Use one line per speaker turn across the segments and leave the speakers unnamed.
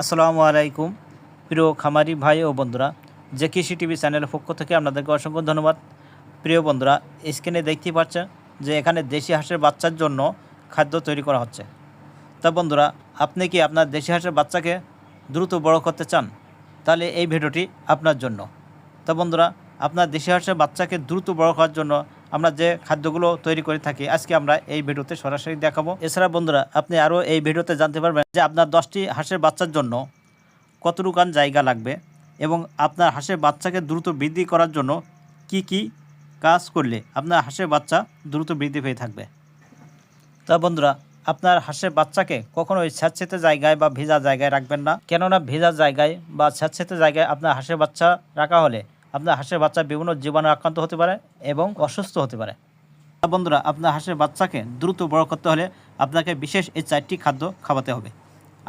আসসালামু আলাইকুম। প্রিয় খামারি ভাই ও বন্ধুরা যে কৃষি টিভি চ্যানেলের পক্ষ থেকে আপনাদেরকে অসংখ্য ধন্যবাদ। প্রিয় বন্ধুরা, স্ক্রিনে দেখতেই পাচ্ছেন যে এখানে দেশি হাঁসের বাচ্চার জন্য খাদ্য তৈরি করা হচ্ছে। তা বন্ধুরা, আপনি কি আপনার দেশি হাঁসের বাচ্চাকে দ্রুত বড় করতে চান? তাহলে এই ভিডিওটি আপনার জন্য। তা বন্ধুরা, আপনার দেশি হাঁসের বাচ্চাকে দ্রুত বড় করার জন্য আমরা যে খাদ্যগুলো তৈরি করে থাকি, আজকে আমরা এই ভিডিওতে সরাসরি দেখাবো। এছাড়া বন্ধুরা, আপনি আরও এই ভিডিওতে জানতে পারবেন যে আপনার দশটি হাঁসের বাচ্চার জন্য কতটুকান জায়গা লাগবে এবং আপনার হাঁসের বাচ্চাকে দ্রুত বৃদ্ধি করার জন্য কি কি কাজ করলে আপনার হাঁসের বাচ্চা দ্রুত বৃদ্ধি পেয়ে থাকবে। তা বন্ধুরা, আপনার হাঁসের বাচ্চাকে কখনোই স্যাঁতসেতে জায়গায় বা ভেজা জায়গায় রাখবেন না। কেননা ভেজা জায়গায় বা স্যাঁতসেতে জায়গায় আপনার হাঁসের বাচ্চা রাখা হলে আপনার হাঁসের বাচ্চা বিভিন্ন জীবাণু আক্রান্ত হতে পারে এবং অসুস্থ হতে পারে। বন্ধুরা, আপনার হাঁসের বাচ্চাকে দ্রুত বড় করতে হলে আপনাকে বিশেষ এই চারটি খাদ্য খাওয়াতে হবে।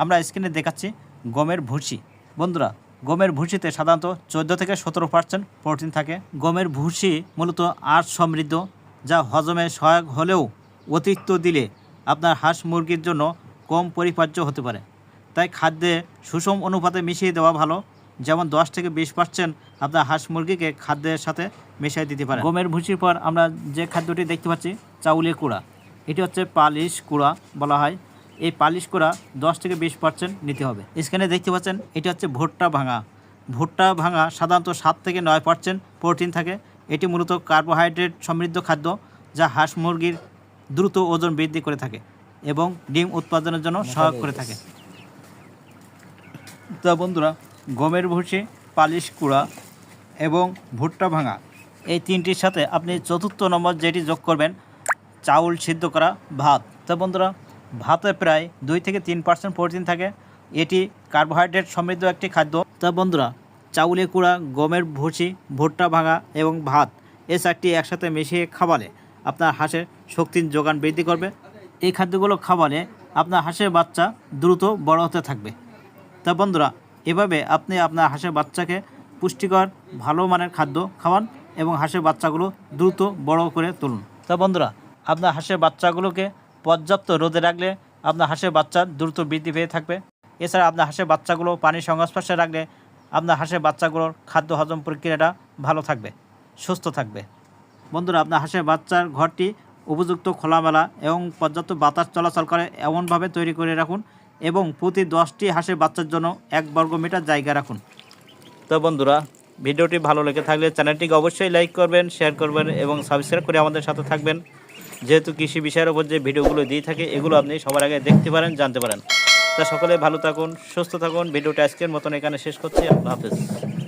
আমরা স্ক্রিনে দেখাচ্ছি গমের ভুসি। বন্ধুরা, গমের ভুসিতে সাধারণত চোদ্দ থেকে সতেরো পার্সেন্ট প্রোটিন থাকে। গমের ভুসি মূলত আঁশ সমৃদ্ধ, যা হজমে সহায়ক হলেও অতিরিক্ত দিলে আপনার হাঁস মুরগির জন্য কম পরিপার্য হতে পারে। তাই খাদ্যে সুষম অনুপাতে মিশিয়ে দেওয়া ভালো। যেমন দশ থেকে বিশ পার্সেন্ট আপনার হাঁস মুরগিকে খাদ্যের সাথে মেশাই দিতে পারেন গমের ভুসির পর আমরা যে খাদ্যটি দেখতে পাচ্ছি চাউলের কুড়া। এটি হচ্ছে পালিশ কুড়া বলা হয়। এই পালিশ কুড়া দশ থেকে বিশ পার্সেন্ট নিতে হবে। এখানে দেখতে পাচ্ছেন এটি হচ্ছে ভুট্টা ভাঙা। ভুট্টা ভাঙা সাধারণত সাত থেকে নয় পার্সেন্ট প্রোটিন থাকে। এটি মূলত কার্বোহাইড্রেট সমৃদ্ধ খাদ্য যা হাঁস মুরগির দ্রুত ওজন বৃদ্ধি করে থাকে এবং ডিম উৎপাদনের জন্য সহায়ক করে থাকে। তো বন্ধুরা গমের ভুসি পালিশ কুড়া এবং ভুট্টা ভাঙা। এই তিনটির সাথে আপনি চতুর্থ নম্বর যেটি যোগ করবেন, চাউল সিদ্ধ করা ভাত। তো বন্ধুরা, ভাতে প্রায় দুই থেকে তিন পার্সেন্ট প্রোটিন থাকে। এটি কার্বোহাইড্রেট সমৃদ্ধ একটি খাদ্য। তা বন্ধুরা, চাউলে কুড়া, গমের ভুসি ভুট্টা ভাঙা এবং ভাত, এ চারটি একসাথে মিশিয়ে খাওয়ালে আপনার হাঁসের শক্তির যোগান বৃদ্ধি করবে। এই খাদ্যগুলো খাওয়ালে আপনার হাঁসের বাচ্চা দ্রুত বড় হতে থাকবে। তা বন্ধুরা এভাবে আপনি আপনার হাঁসের বাচ্চাকে পুষ্টিকর, ভালো মানের খাদ্য খাওয়ান এবং হাঁসের বাচ্চাগুলো দ্রুত বড় করে তুলুন। তা বন্ধুরা, আপনার হাঁসের বাচ্চাগুলোকে পর্যাপ্ত রোদে রাখলে আপনার হাঁসের বাচ্চা দ্রুত বৃদ্ধি পেয়ে থাকবে। এছাড়া আপনার হাঁসের বাচ্চাগুলো পানির সংস্পর্শে রাখলে আপনার হাঁসের বাচ্চাগুলোর খাদ্য হজম প্রক্রিয়াটা ভালো থাকবে, সুস্থ থাকবে। বন্ধুরা, আপনার হাঁসের বাচ্চার ঘরটি উপযুক্ত খোলামেলা এবং পর্যাপ্ত বাতাস চলাচল করে এমনভাবে তৈরি করে রাখুন এবং প্রতি দশটি হাঁসের বাচ্চার জন্য এক বর্গ মিটার জায়গা রাখুন। তো বন্ধুরা, ভিডিওটি ভালো লেগে থাকলে চ্যানেলটিকে অবশ্যই লাইক করবেন, শেয়ার করবেন এবং সাবস্ক্রাইব করে আমাদের সাথে থাকবেন। যেহেতু কৃষি বিষয়ের ওপর যে ভিডিওগুলো দিয়ে থাকে, এগুলো আপনি সবার আগে দেখতে পারেন, জানতে পারেন। তা সকলে ভালো থাকুন, সুস্থ থাকুন। ভিডিওটা আজকের মতন এখানে শেষ করছি। আল্লাহ হাফেজ।